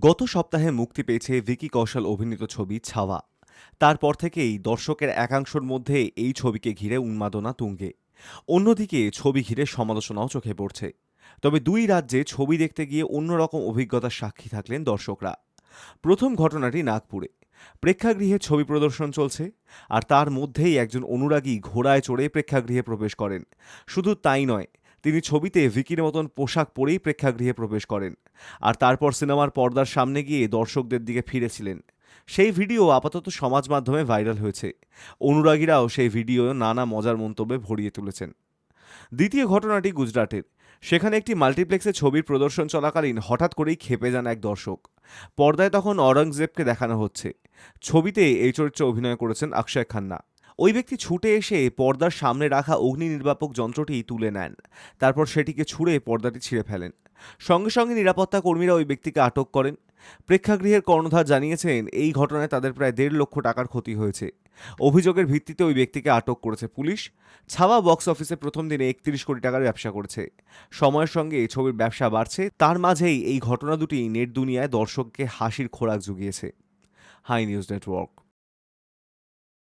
গত সপ্তাহে মুক্তি পেয়েছে ভিকি কৌশল অভিনীত ছবি ছাওয়া। তারপর থেকেই দর্শকের একাংশের মধ্যে এই ছবিকে ঘিরে উন্মাদনা তুঙ্গে। অন্যদিকে ছবি ঘিরে সমালোচনাও চোখে পড়ছে। তবে দুই রাজ্যে ছবি দেখতে গিয়ে অন্যরকম অভিজ্ঞতার সাক্ষী থাকলেন দর্শকরা। প্রথম ঘটনাটি নাগপুরে। প্রেক্ষাগৃহে ছবি প্রদর্শন চলছে আর তার মধ্যেই একজন অনুরাগী ঘোড়ায় চড়ে প্রেক্ষাগৃহে প্রবেশ করেন। শুধু তাই নয় তিনি ছবিতে ভিকির মতন পোশাক পরেই প্রেক্ষাগৃহে প্রবেশ করেন আর তারপর সিনেমার পর্দার সামনে গিয়ে দর্শকদের দিকে ফিরেছিলেন। সেই ভিডিও আপাতত সমাজ মাধ্যমে ভাইরাল হয়েছে। অনুরাগীরাও সেই ভিডিও নানা মজার মন্তব্যে ভরিয়ে তুলেছেন। দ্বিতীয় ঘটনাটি গুজরাটের। সেখানে একটি মাল্টিপ্লেক্সে ছবির প্রদর্শন চলাকালীন হঠাৎ করেই খেপে যান এক দর্শক। পর্দায় তখন অরঙ্গজেবকে দেখানো হচ্ছে। ছবিতে এই চরিত্রে অভিনয় করেছেন অক্ষয় খান্না। ওই ব্যক্তি ছুটে এসে পর্দার সামনে রাখা অগ্নি নির্বাপক যন্ত্রটি তুলে নেন। তারপর সেটিকে ছুঁড়ে পর্দাটি ছিঁড়ে ফেলেন। সঙ্গে সঙ্গে নিরাপত্তা কর্মীরা ওই ব্যক্তিকে আটক করেন। প্রেক্ষাগৃহের কর্ণধার জানিয়েছেন, এই ঘটনায় তাদের প্রায় দেড় লক্ষ টাকার ক্ষতি হয়েছে। অভিযোগের ভিত্তিতে ওই ব্যক্তিকে আটক করেছে পুলিশ। ছাওয়া বক্স অফিসে প্রথম দিনে একত্রিশ কোটি টাকার ব্যবসা করেছে। সময়ের সঙ্গে ছবির ব্যবসা বাড়ছে। তার মাঝেই এই ঘটনা দুটি নেট দুনিয়ায় দর্শককে হাসির খোরাক জুগিয়েছে। High News Network.